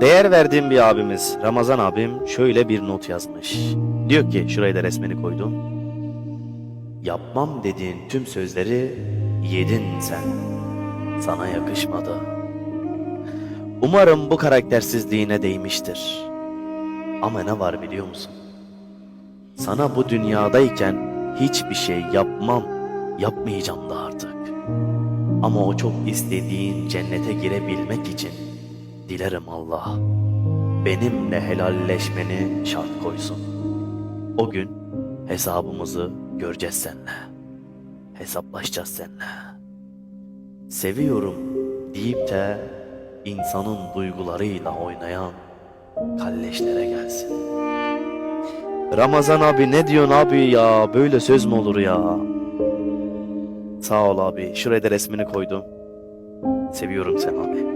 Değer verdiğim bir abimiz Ramazan abim şöyle bir not yazmış. Diyor ki şuraya da resmini koydum. Yapmam dediğin tüm sözleri yedin sen. Sana yakışmadı. Umarım bu karaktersizliğine değmiştir. Ama ne var biliyor musun? Sana bu dünyadayken hiçbir şey yapmam, yapmayacağım da artık. Ama o çok istediğin cennete girebilmek için dilerim Allah benimle helalleşmeni şart koysun. O gün hesabımızı göreceğiz seninle. Hesaplaşacağız seninle. Seviyorum deyip de insanın duygularıyla oynayan kalleşlere gelsin. Ramazan abi ne diyorsun abi ya? Böyle söz mü olur ya? Sağ ol abi. Şuraya da resmini koydum. Seviyorum seni abi.